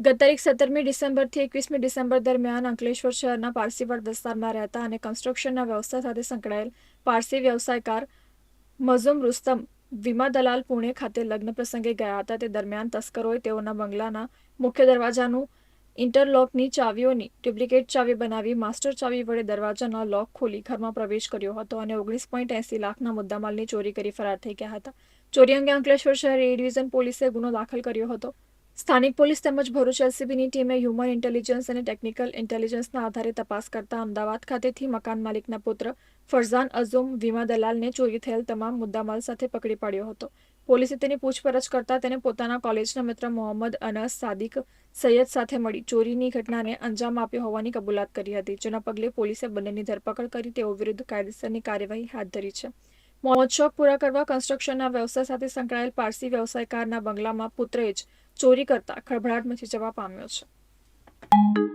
ગત તારીખ સત્તરમી ડિસેમ્બરથી એકવીસમી ડિસેમ્બર દરમિયાન અંકલેશ્વર શહેરના પારસીવાડ વિસ્તારમાં રહેતા અને કન્સ્ટ્રક્શનના વ્યવસાય સાથે સંકળાયેલ પારસી વ્યવસાયકાર મઝુમ રુસ્તમ વીમા દલાલ પુણે ખાતે લગ્ન પ્રસંગે ગયા હતા. તે દરમિયાન તસ્કરોએ તેઓના બંગલાના મુખ્ય દરવાજાનું ઇન્ટરલોકની ચાવીઓની ડુપ્લિકેટ ચાવી બનાવી માસ્ટર ચાવી વડે દરવાજાના લોક ખોલી ઘરમાં પ્રવેશ કર્યો હતો અને ઓગણીસ પોઈન્ટ એસી લાખના મુદ્દામાલની ચોરી કરી ફરાર થઈ ગયા હતા. ચોરી અંગે અંકલેશ્વર શહેર એ ડિવિઝન પોલીસે ગુનો દાખલ કર્યો હતો. સ્થાનિક પોલીસ તેમજ ભરૂચ એલસીબીની ટીમે હ્યુમન ઇન્ટેલિજન્સ અને ટેકનિકલ ઇન્ટેલિજન્સના આધારે તપાસ કરતા અમદાવાદ ખાતેથી મકાન માલિકના પુત્ર ફરઝાન અઝુમ વીમા દલાલને ચોરી થયેલ તમામ મુદ્દામાલ સાથે પકડી પાડ્યો હતો. પોલીસે તેની પૂછપરછ કરતા તેને પોતાના કોલેજના મિત્ર મોહમ્મદ અનસ સાદિક સૈયદ સાથે મળી ચોરીની ઘટનાને અંજામ આપ્યો હોવાની કબૂલાત કરી હતી, જેના પગલે પોલીસે બંનેની ધરપકડ કરી તેઓ વિરુદ્ધ કાયદેસરની કાર્યવાહી હાથ ધરી છે. મોજશોખ પૂરા કરવા કન્સ્ટ્રક્શનના વ્યવસાય સાથે સંકળાયેલ પારસી વ્યવસાયકારના બંગલામાં પુત્રે જ ચોરી કરતા ખળભળાટ મચી જવા પામ્યો છે.